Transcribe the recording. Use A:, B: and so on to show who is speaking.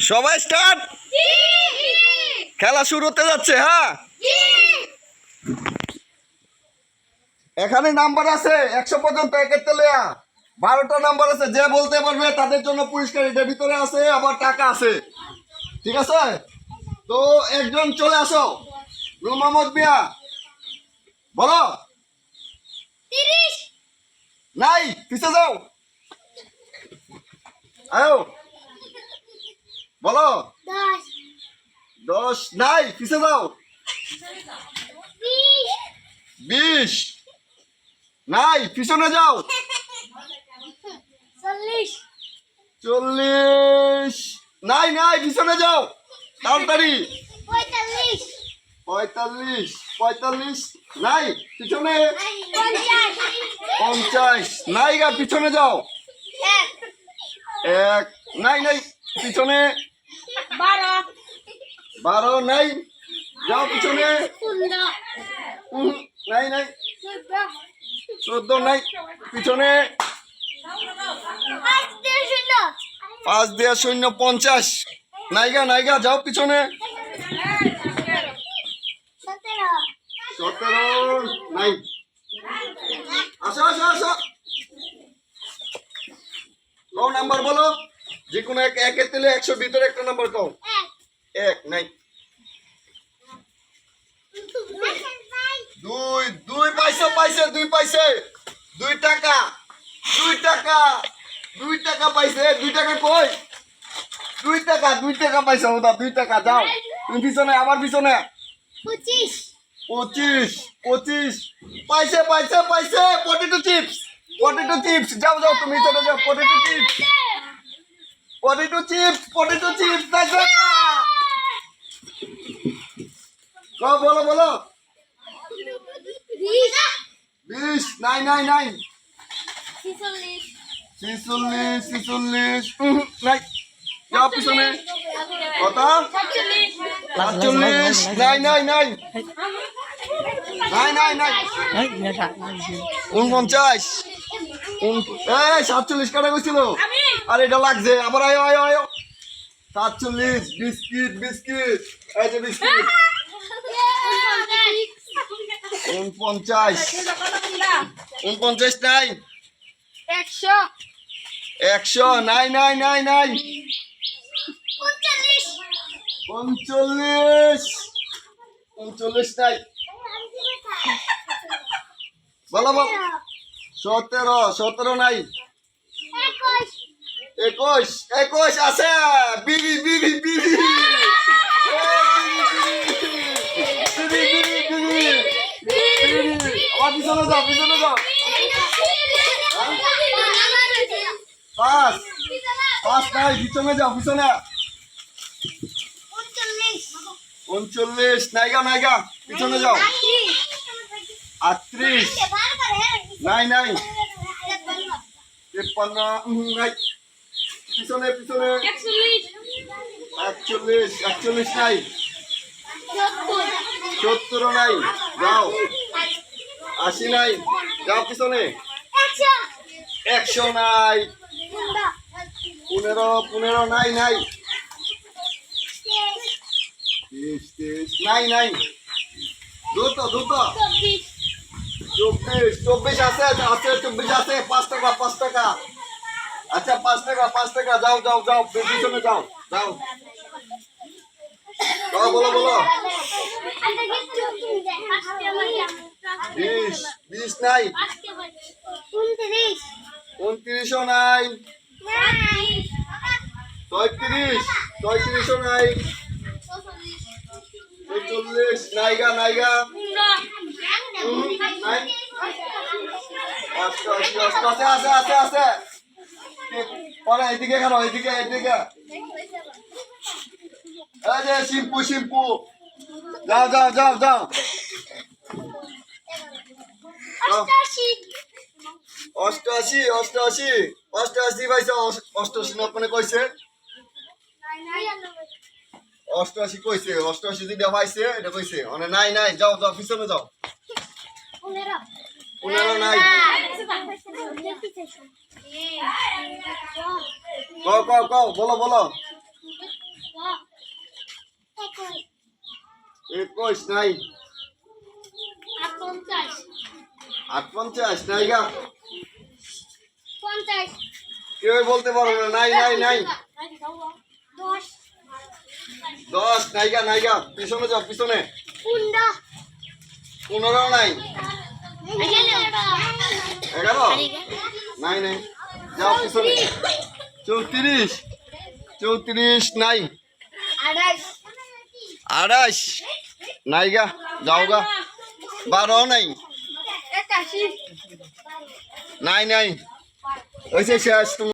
A: সবাই স্টার্ট? খেলা শুরু হতে যাচ্ছে হ্যাঁ? এখানে নাম্বার আছে একশো পর্যন্ত একের তেলেয়া বারোটা নাম্বার আছে যে বলতে পারবে তাদের জন্য পুরস্কার এটার ভিতরে আছে আবার টাকা আছে। ঠিক আছে? তো একজন চলে আসো। মোহাম্মদ মিয়া। বলো। নাই পিছে যাও। আয়ো। বলো। দশ। নাই পিছে যাও। বিশ। নাই পিছনে যাও। চল্লিশ। নাই নাই পিছনে যাও। তাড়াতাড়ি। পঁয়তাল্লিশ। পঁয়তাল্লিশ নাই পিছনে। পঞ্চাশ। নাই গা পিছনে যাও। এক। নাই নাই পিছনে। বারো। নাই। যাও পিছনে। নাই নাই। চোদ্দ নাই। পিছনে। পাঁচ দেড় শূন্য। পঞ্চাশ। নাইগা নাইগা যাও পিছনে। সতেরো। নাই। আসো আসো আসো। নাম্বার বলো? যে কোনো এক একের তেলে একশো ভিতরে একটা নাম্বার কও এক। নাই। দুই দুই পাইছে পাইছে দুই পাইছে। দুই টাকা দুই টাকা দুই টাকা পাইছে। দুই টাকা কই? দুই টাকা দুই টাকা পাইছে ওটা দুই টাকা যাও। তুমি পিছনে আমার পিছনে।
B: পঁচিশ।
A: পঁচিশ পঁচিশ। পাইছে পাইছে পাইছে। পটেটো চিপস পটেটো চিপস যাও যাও তুমি চলে যাও potato chips potato chips potato chips দেখো বলো বলো
B: বিশ
A: নাই নাই নাই
B: ছিচল্লিশ
A: ছিচল্লিশ নাই যাও পিছনে কত
B: সাতচল্লিশ
A: নাই নাই নাই নাই নাই নাই উনপঞ্চাশ উন- এই সাতচল্লিশ কাটা গেছিল আরে এটা লাগছে। আবার আয়ো আয়ো আয়ো। সাতচল্লিশ বিস্কিট বিস্কিট। এই যে বিস্কিট। উনপঞ্চাশ। উনপঞ্চাশ নাই।
B: একশো।
A: একশো নাই নাই নাই নাই।
B: উনচল্লিশ
A: উনচল্লিশ নাই। বলো বলো। সতেরো সতেরো নাই।
B: একুশ।
A: একুশ আছে। বিড়ি বিড়ি বিড়ি। পিছনে যাও পিছনে যাও। পাঁচ। পাঁচ নাই পিছনে যাও পিছনে। উনচল্লিশ নাইগা নাইগা পিছনে যাও। আটত্রিশ। নাই নাই তেপ্পান্ন নাই পিছনে পিছনে একচল্লিশ একচল্লিশ নাই সত্তর নাই যাও আশি নাই যাও পিছনে একশো নাই পনেরো পনেরো নাই নাই তিরিশ তিরিশ নাই নাই দ্রুত দ্রুত চব্বিশ চব্বিশ আছে আছে চব্বিশ আছে পাঁচ টাকা পাঁচ টাকা। আচ্ছা পাঁচ টাকা পাঁচ টাকা যাও যাও যাও পিছনে যাও যাও। যাও বলো বলো। বিশ বিশ নাই। উনত্রিশও নাই। ছয়ত্রিশ ছয়ত্রিশও নাই। চল্লিশ নাইগা নাইগা। অষ্টআশি আছে আছে আছে পরে এদিকে কেন এদিকে এদিকে এই যে শিম্পু শিম্পু যাও যাও যাও যাও অষ্টআশি অষ্টআশি অষ্টআশি পাইছে অষ্ট- অষ্টআশি না মানে কইছে অষ্টআশি কইছে অষ্টআশি যেটা পাইছে এটা কইছে মানে নাই নাই যাও যাও পিছনে যাও
B: পনেরো।
A: পনেরো নাই। কও কও কও বলো বলো।
B: একুশ
A: নাই। আট পঞ্চাশ নাই গা। কেউ বলতে পারবে না নাই নাই নাই।
B: দশ।
A: দশ নাইগা নাইগা পিছনে যাও পিছনে।
B: পনেরো
A: নাই। এগারো নাই নাই। যাও পিছনে। চৌত্রিশ। চৌত্রিশ নাই। আড়াইশ। নাইগা যাও গা। বারো নাই। নাই নাই। ওইসে শেষ।